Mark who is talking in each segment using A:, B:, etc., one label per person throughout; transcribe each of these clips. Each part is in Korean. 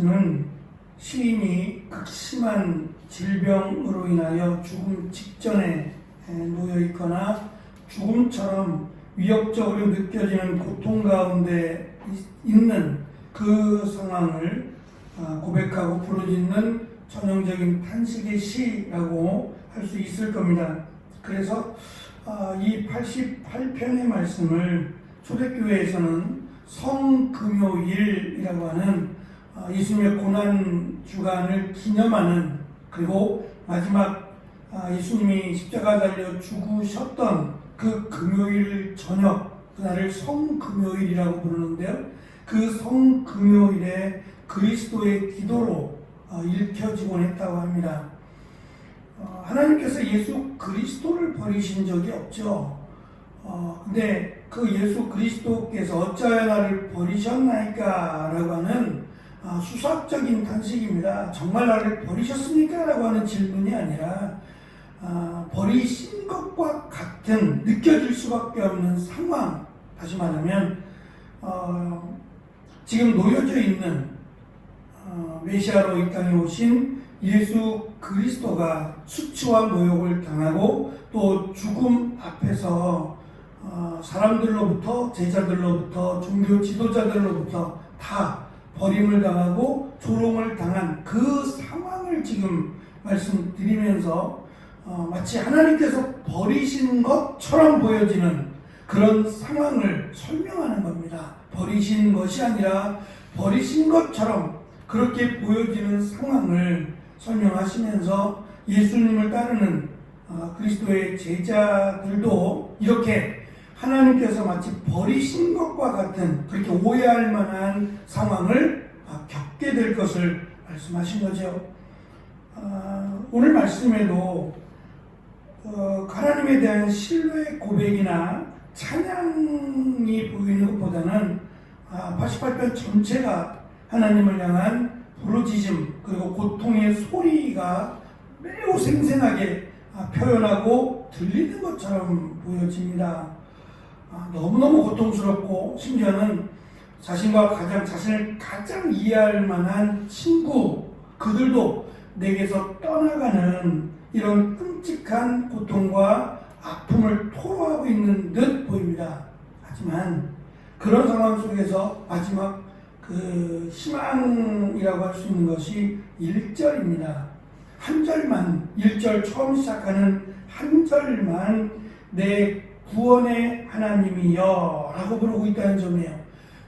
A: 말씀은 시인이 극심한 질병으로 인하여 죽음 직전에 놓여 있거나 죽음처럼 위협적으로 느껴지는 고통 가운데 있는 그 상황을 아, 고백하고 부르짖는 전형적인 탄식의 시라고 할 수 있을 겁니다. 그래서 아, 이 88편의 말씀을 초대교회에서는 성금요일이라고 하는 아, 예수님의 고난 주간을 기념하는 그리고 마지막 아, 예수님이 십자가 달려 죽으셨던 그 금요일 저녁 그날을 성금요일이라고 부르는데요. 그 성금요일에 그리스도의 기도로 어, 읽혀지곤 했다고 합니다. 어, 하나님께서 예수 그리스도를 버리신 적이 없죠. 어, 근데 그 예수 그리스도께서 어찌하여 나를 버리셨나이까? 라고 하는 아, 수학적인 탄식입니다. 정말 나를 버리셨습니까? 라고 하는 질문이 아니라 아, 버리신 것과 같은 느껴질 수밖에 없는 상황 다시 말하면 어, 지금 놓여져 있는 어, 메시아로 이 땅에 오신 예수 그리스도가 수치와 모욕을 당하고 또 죽음 앞에서 어, 사람들로부터 제자들로부터 종교 지도자들로부터 다 버림을 당하고 조롱을 당한 그 상황을 지금 말씀드리면서 어, 마치 하나님께서 버리신 것처럼 보여지는 그런 상황을 설명하는 겁니다. 버리신 것이 아니라 버리신 것처럼 그렇게 보여지는 상황을 설명하시면서 예수님을 따르는 어, 그리스도의 제자들도 이렇게 하나님께서 마치 버리신 것과 같은 그렇게 오해할 만한 상황을 어, 겪게 될 것을 말씀하신 거죠. 어, 오늘 말씀에도 어, 하나님에 대한 신뢰의 고백이나 찬양이 보이는 것보다는 아, 88편 전체가 하나님을 향한 부르짖음 그리고 고통의 소리가 매우 생생하게 아, 표현하고 들리는 것처럼 보여집니다. 아, 너무너무 고통스럽고 심지어는 자신과 가장 자신을 가장 이해할 만한 친구 그들도 내게서 떠나가는 이런 끔찍한 고통과 아픔을 토로하고 있는 듯 보입니다. 하지만 그런 상황 속에서 마지막 그 희망이라고 할 수 있는 것이 1절입니다. 한 절만, 1절 처음 시작하는 한 절만 내 구원의 하나님이여 라고 부르고 있다는 점이에요.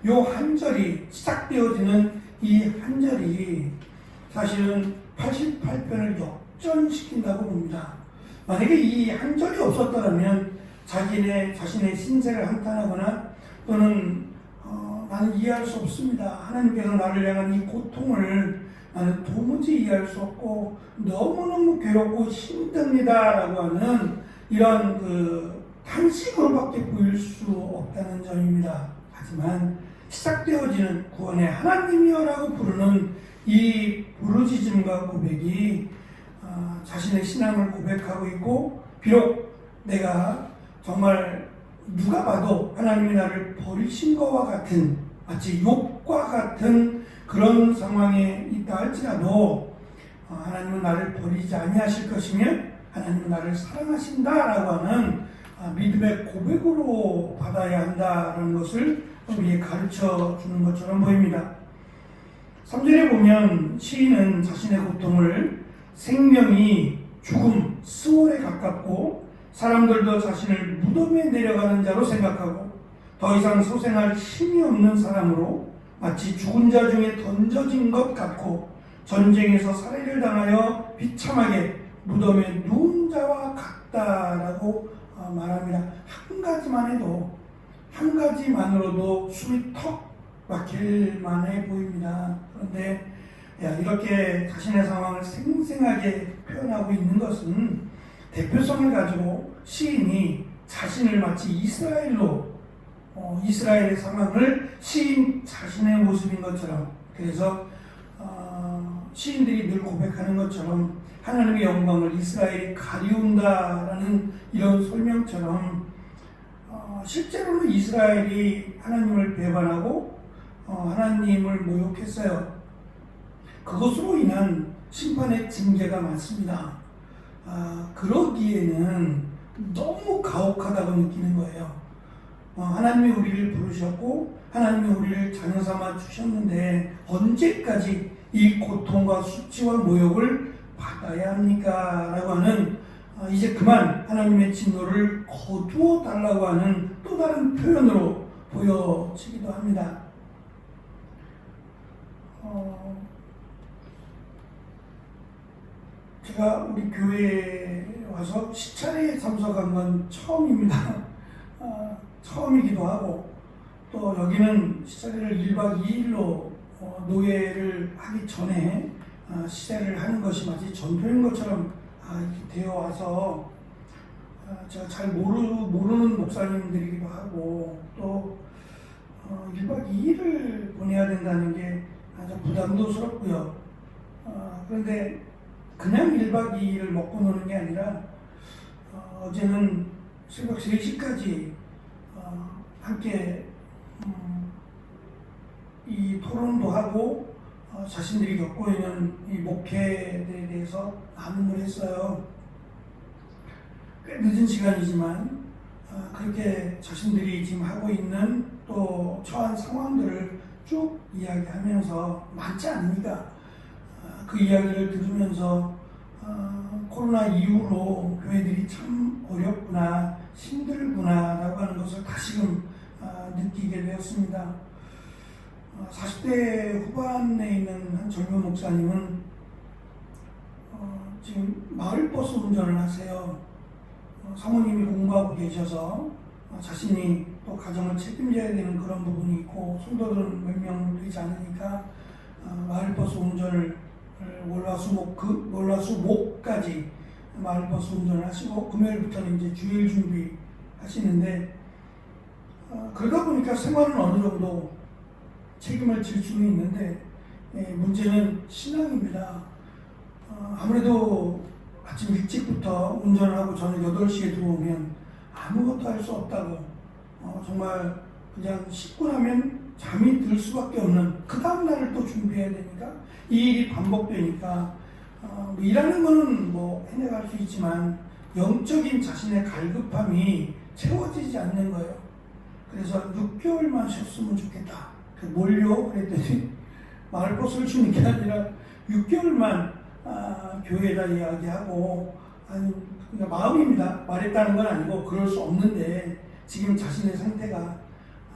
A: 요 한 절이 시작되어지는 이 한 절이 사실은 88편을 역전시킨다고 봅니다. 만약에 이 한 절이 없었다면 자기네 자신의 신세를 한탄하거나 또는 어, 나는 이해할 수 없습니다. 하나님께서 나를 향한 이 고통을 나는 도무지 이해할 수 없고 너무너무 괴롭고 힘듭니다라고 하는 이런 그 탄식으로밖에 보일 수 없다는 점입니다. 하지만 시작되어지는 구원의 하나님이여라고 부르는 이 부르짖음과 고백이 어, 자신의 신앙을 고백하고 있고 비록 내가 정말 누가 봐도 하나님이 나를 버리신 것과 같은 마치 욕과 같은 그런 상황에 있다 할지라도 어, 하나님은 나를 버리지 아니하실 것이며 하나님은 나를 사랑하신다라고 하는 어, 믿음의 고백으로 받아야 한다는 것을 우리에 가르쳐 주는 것처럼 보입니다. 3절에 보면 시인은 자신의 고통을 생명이 죽음, 수월에 가깝고 사람들도 자신을 무덤에 내려가는 자로 생각하고 더 이상 소생할 힘이 없는 사람으로 마치 죽은 자 중에 던져진 것 같고 전쟁에서 살해를 당하여 비참하게 무덤에 누운 자와 같다라고 어, 말합니다. 한 가지만 해도 한 가지만으로도 숨이 턱 막힐 만해 보입니다. 그런데 이렇게 자신의 상황을 생생하게 표현하고 있는 것은 대표성을 가지고 시인이 자신을 마치 이스라엘로 어, 이스라엘의 상황을 시인 자신의 모습인 것처럼 그래서 어, 시인들이 늘 고백하는 것처럼 하나님의 영광을 이스라엘이 가리운다라는 이런 설명처럼 어, 실제로는 이스라엘이 하나님을 배반하고 어, 하나님을 모욕했어요. 그것으로 인한 심판의 징계가 많습니다. 아, 그러기에는 너무 가혹하다고 느끼는 거예요. 어, 하나님이 우리를 부르셨고 하나님이 우리를 자녀 삼아 주셨는데 언제까지 이 고통과 수치와 모욕을 받아야 합니까? 라고 하는 어, 이제 그만 하나님의 진노를 거두어 달라고 하는 또 다른 표현으로 보여지기도 합니다. 어, 제가 우리 교회에 와서 시찰에 참석한 건 처음입니다. 어, 처음이기도 하고 또 여기는 시찰을 1박 2일로 어, 노예를 하기 전에 어, 시찰을 하는 것이 마치 전통인 것처럼 아, 되어 와서 어, 제가 잘 모르, 모르는 목사님들이기도 하고 또 어, 1박 2일을 보내야 된다는 게 아주 부담도스럽고요. 어, 그런데 그냥 1박 2일을 먹고 노는 게 아니라 어, 어제는 새벽 3시까지 어, 함께 음, 이 토론도 하고 어, 자신들이 겪고 있는 이 목회에 대해서 나눔을 했어요. 꽤 늦은 시간이지만 어, 그렇게 자신들이 지금 하고 있는 또 처한 상황들을 쭉 이야기하면서 많지 않으니까 어, 그 이야기를 들으면서 어, 코로나 이후로 교회들이 참 어렵구나 힘들구나라고 하는 것을 다시금 어, 느끼게 되었습니다. 어, 40대 후반에 있는 한 젊은 목사님은 어, 지금 마을버스 운전을 하세요. 어, 사모님이 공부하고 계셔서 어, 자신이 또 가정을 책임져야 되는 그런 부분이 있고 성도들은 몇 명 되지 않으니까 어, 마을버스 운전을 월화수목 그 월화수목까지 마을버스 운전을 하시고 금요일부터는 이제 주일 준비 하시는데 어, 그러다 보니까 생활은 어느 정도 책임을 질 수는 있는데 예, 문제는 신앙입니다. 어, 아무래도 아침 일찍부터 운전을 하고 저는 8시에 들어오면 아무것도 할 수 없다고 어, 정말 그냥 씻고 나면 잠이 들 수밖에 없는 그 다음 날을 또 준비해야 되니까 이 일이 반복되니까 어, 뭐 일하는 거는 뭐 해내갈 수 있지만 영적인 자신의 갈급함이 채워지지 않는 거예요. 그래서 6개월만 쉬었으면 좋겠다. 그 뭘요? 그랬더니 마을버스를 주는 게 아니라 6개월만 아, 교회에다 이야기하고 아니 그러니까 마음입니다. 말했다는 건 아니고 그럴 수 없는데 지금 자신의 상태가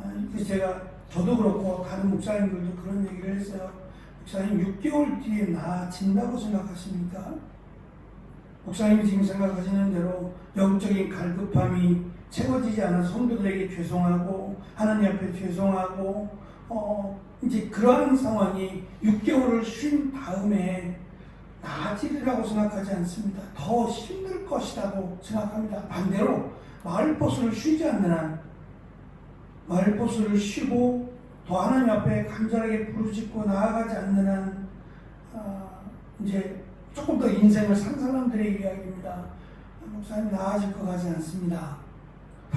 A: 아, 그래서 제가 저도 그렇고 다른 목사님들도 그런 얘기를 했어요. 목사님 6개월 뒤에 나아진다고 생각하십니까? 목사님이 지금 생각하시는 대로 영적인 갈급함이 채워지지 않은 성도들에게 죄송하고 하나님 앞에 죄송하고 어 이제 그러한 상황이 6개월을 쉰 다음에 나아지리라고 생각하지 않습니다. 더 힘들 것이라고 생각합니다. 반대로 마을버스를 쉬지 않는 한 마을버스를 쉬고 더 하나님 앞에 간절하게 부르짖고 나아가지 않는 한 어, 이제 조금 더 인생을 산 사람들의 이야기입니다. 목사님 나아질 것 같지 않습니다.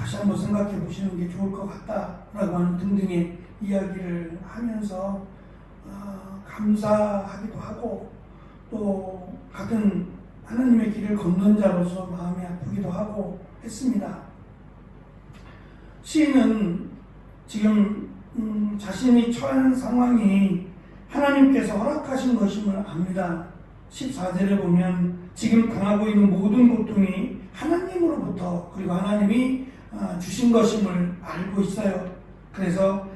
A: 다시 한번 생각해 보시는 게 좋을 것 같다라고 하는 등등의 이야기를 하면서 어, 감사하기도 하고 또 같은 하나님의 길을 걷는 자로서 마음이 아프기도 하고 했습니다. 시인은 지금 음, 자신이 처한 상황이 하나님께서 허락하신 것임을 압니다. 14절에 보면 지금 당하고 있는 모든 고통이 하나님으로부터 그리고 하나님이 아, 주신 것임을 알고 있어요. 그래서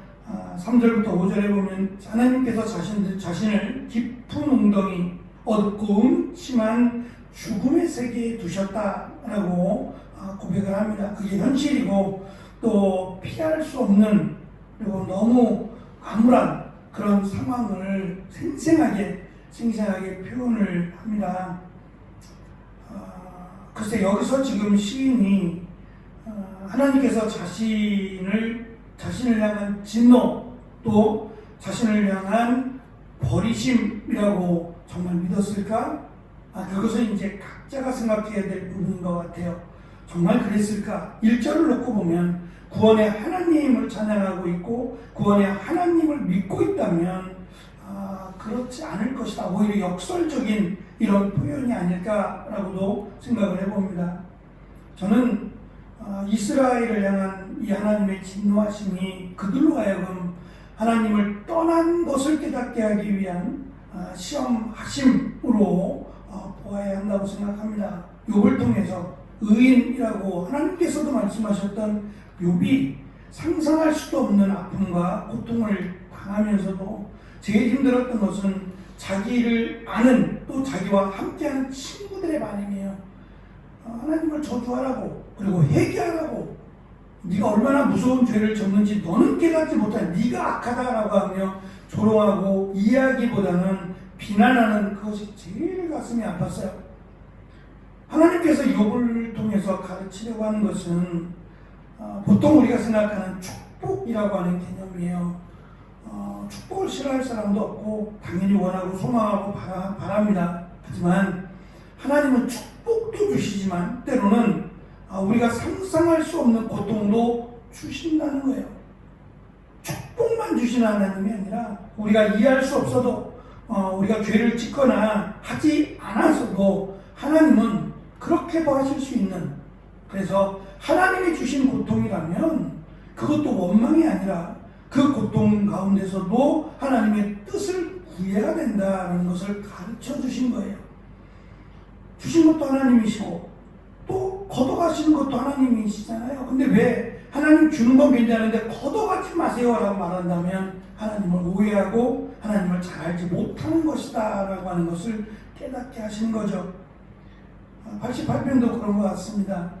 A: 3절부터 5절에 보면 하나님께서 자신, 자신을 깊은 웅덩이, 어둡고 음침한 죽음의 세계에 두셨다라고 아, 고백을 합니다. 그게 현실이고 또 피할 수 없는 그리고 너무 암울한 그런 상황을 생생하게 생생하게 표현을 합니다. 어, 글쎄 여기서 지금 시인이 어, 하나님께서 자신을 자신을 향한 진노 또 자신을 향한 버리심이라고 정말 믿었을까? 아, 그것은 이제 각자가 생각해야 될 부분인 것 같아요. 정말 그랬을까? 1절을 놓고 보면 구원의 하나님을 찬양하고 있고 구원의 하나님을 믿고 있다면 아, 아, 그렇지 않을 것이다. 오히려 역설적인 이런 표현이 아닐까라고도 생각을 해봅니다. 저는 아, 이스라엘을 향한 이 하나님의 진노하심이 그들로 하여금 하나님을 떠난 것을 깨닫게 하기 위한 아, 시험하심으로 어, 보아야 한다고 생각합니다. 욥을 통해서 의인이라고 하나님께서도 말씀하셨던 욥이 상상할 수도 없는 아픔과 고통을 당하면서도 제일 힘들었던 것은 자기를 아는 또 자기와 함께하는 친구들의 반응이에요. 어, 하나님을 저주하라고 그리고 회개하라고 네가 얼마나 무서운 죄를 졌는지 너는 깨닫지 못한 네가 악하다라고 하며 조롱하고 이야기보다는 비난하는 그것이 제일 가슴이 아팠어요. 하나님께서 욥을 통해서 가르치려고 하는 것은 어, 보통 우리가 생각하는 축복이라고 하는 개념이에요. 어, 축복을 싫어할 사람도 없고 당연히 원하고 소망하고 바랍니다. 하지만 하나님은 축복도 주시지만 때로는 아, 우리가 상상할 수 없는 고통도 주신다는 거예요. 축복만 주시는 하나님이 아니라 우리가 이해할 수 없어도 어, 우리가 죄를 짓거나 하지 않아서도 하나님은 그렇게도 하실 수 있는 그래서 하나님이 주신 고통이라면 그것도 원망이 아니라 그 고통 가운데서도 하나님의 뜻을 구해야 된다는 것을 가르쳐 주신 거예요. 주신 것도 하나님이시고 또 걷어가시는 것도 하나님이시잖아요. 근데 왜 하나님 주는 건 괜찮은데 걷어가지 마세요라고 말한다면 하나님을 오해하고 하나님을 잘 알지 못하는 것이다라고 하는 것을 깨닫게 하시는 거죠. 88편도 그런 것 같습니다.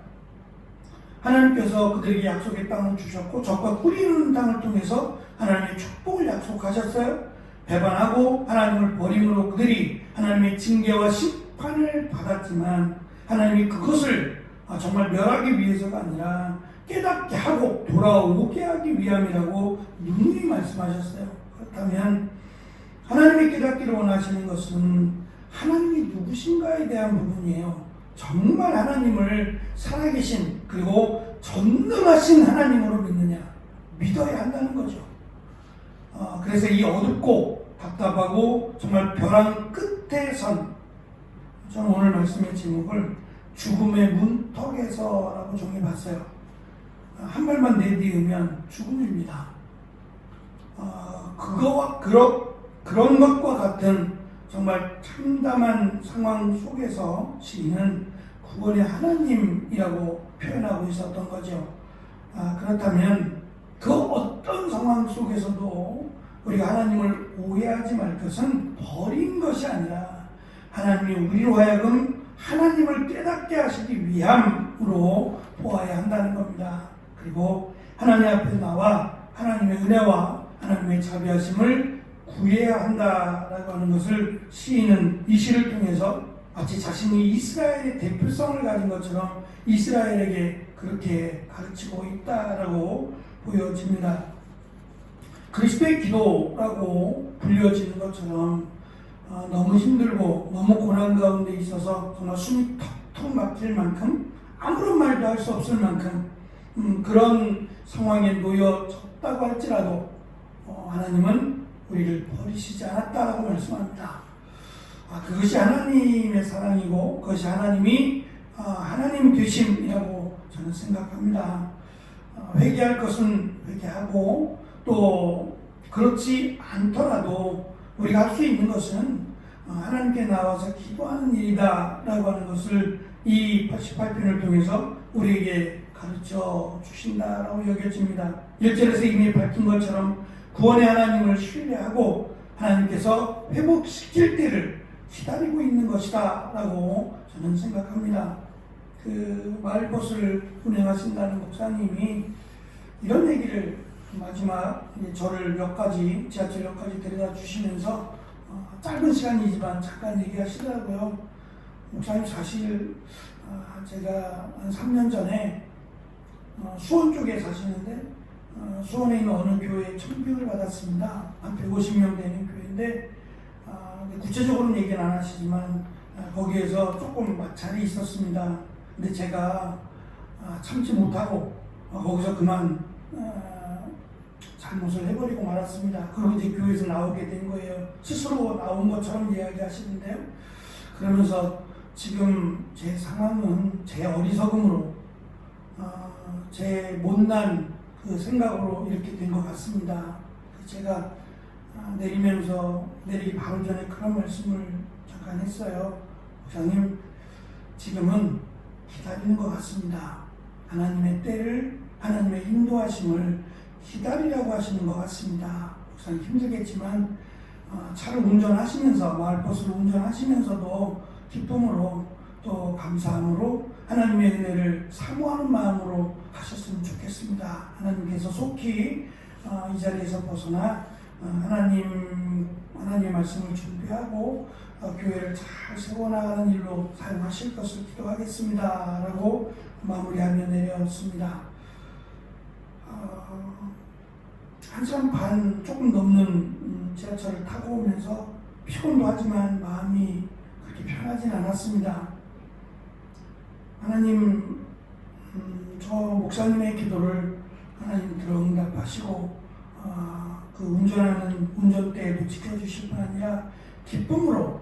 A: 하나님께서 그들에게 약속의 땅을 주셨고 적과 뿌리는 땅을 통해서 하나님의 축복을 약속하셨어요. 배반하고 하나님을 버림으로 그들이 하나님의 징계와 심판을 받았지만 하나님이 그것을 아, 정말 멸하기 위해서가 아니라 깨닫게 하고 돌아오게 하기 위함이라고 누누이 말씀하셨어요. 그렇다면 하나님이 깨닫기를 원하시는 것은 하나님이 누구신가에 대한 부분이에요. 정말 하나님을 살아계신 그리고 전능하신 하나님으로 믿느냐 믿어야 한다는 거죠. 어, 그래서 이 어둡고 답답하고 정말 벼랑 끝에 선 저는 오늘 말씀의 제목을 죽음의 문 턱에서라고 정해봤어요. 한 발만 내디우면 죽음입니다. 어, 그거와 그런 그런 것과 같은 정말 참담한 상황 속에서 시인은 구원의 하나님이라고 표현하고 있었던 거죠. 아, 그렇다면 그 어떤 상황 속에서도 우리가 하나님을 오해하지 말 것은 버린 것이 아니라 하나님이 우리로 하여금 하나님을 깨닫게 하시기 위함으로 보아야 한다는 겁니다. 그리고 하나님 앞에 나와 하나님의 은혜와 하나님의 자비하심을 구해야 한다라고 하는 것을 시인은 이 시를 통해서 마치 자신이 이스라엘의 대표성을 가진 것처럼 이스라엘에게 그렇게 가르치고 있다라고 보여집니다. 그리스도의 기도라고 불려지는 것처럼 어, 너무 힘들고 너무 고난 가운데 있어서 정말 숨이 턱턱 막힐 만큼 아무런 말도 할 수 없을 만큼 음, 그런 상황에 놓여졌다고 할지라도 어, 하나님은 우리를 버리시지 않았다라고 말씀합니다. 아, 그것이 하나님의 사랑이고 그것이 하나님이 아, 하나님 되심이라고 저는 생각합니다. 아, 회개할 것은 회개하고 또 그렇지 않더라도 우리가 할 수 있는 것은 어, 하나님께 나와서 기도하는 일이다 라고 하는 것을 이 88편을 통해서 우리에게 가르쳐 주신다라고 여겨집니다. 1절에서 이미 밝힌 것처럼 구원의 하나님을 신뢰하고 하나님께서 회복시킬 때를 기다리고 있는 것이다 라고 저는 생각합니다. 그 마을버스를 운행하신다는 목사님이 이런 얘기를 마지막 저를 몇 가지 지하철역까지 데려다 주시면서 어, 짧은 시간이지만 잠깐 얘기하시더라고요. 목사님 사실 어, 제가 한 3년 전에 어, 수원 쪽에 사시는데 어, 수원에 있는 어느 교회에 청빙을 받았습니다. 한 150명 되는 교회인데 어, 구체적으로는 얘기는 안 하시지만 어, 거기에서 조금 마찰이 있었습니다. 근데 제가 아, 참지 못하고 어, 거기서 그만 어, 잘못을 해버리고 말았습니다. 그리고 이제 교회에서 나오게 된 거예요. 스스로 나온 것처럼 이야기하시는데요. 그러면서 지금 제 상황은 제 어리석음으로 어, 제 못난 그 생각으로 이렇게 된 것 같습니다. 제가 아, 내리면서 내리기 바로 전에 그런 말씀을 잠깐 했어요. 목사님, 지금은 기다리는 것 같습니다. 하나님의 때를, 하나님의 인도하심을 기다리라고 하시는 것 같습니다. 목사님 힘들겠지만 어, 차를 운전하시면서 마을버스를 운전하시면서도 기쁨으로 또 감사함으로 하나님의 은혜를 사모하는 마음으로 하셨으면 좋겠습니다. 하나님께서 속히 어, 이 자리에서 벗어나 어, 하나님 하나님의 말씀을 준비하고 어, 교회를 잘 세워나가는 일로 사용하실 것을 기도하겠습니다라고 마무리하며 내려왔습니다. 어, 한 시간 반 조금 넘는 음, 지하철을 타고 오면서 피곤도 하지만 마음이 그렇게 편하진 않았습니다. 하나님, 음, 저 목사님의 기도를 하나님 들어 응답하시고 아, 그 운전하는 운전대에도 지켜주실 뿐 아니라 기쁨으로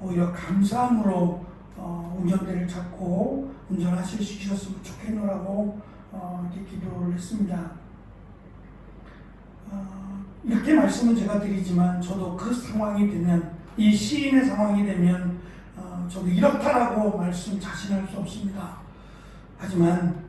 A: 오히려 감사함으로 어, 운전대를 잡고 운전하실 수 있었으면 좋겠노라고 어, 이렇게 기도를 했습니다. 어, 이렇게 말씀은 제가 드리지만 저도 그 상황이 되면 이 시인의 상황이 되면 어, 저도 이렇다라고 말씀 자신할 수 없습니다. 하지만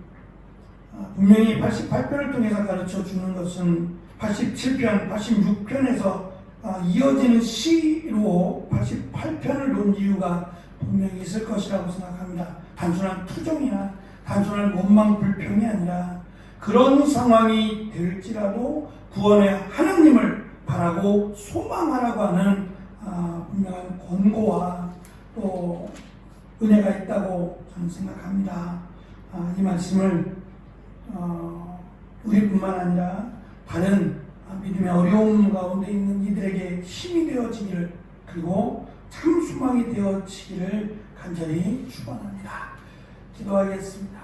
A: 어, 분명히 88편을 통해서 가르쳐 주는 것은 87편, 86편에서 어, 이어지는 시로 88편을 놓은 이유가 분명히 있을 것이라고 생각합니다. 단순한 투정이나 단순한 원망 불평이 아니라 그런 상황이 될지라도 구원의 하나님을 바라고 소망하라고 하는 아, 분명한 권고와 또 은혜가 있다고 저는 생각합니다. 아, 이 말씀을 어, 우리뿐만 아니라 다른 믿음의 어려움 가운데 있는 이들에게 힘이 되어지기를 그리고 참 소망이 되어지기를 간절히 축원합니다. 기도하겠습니다.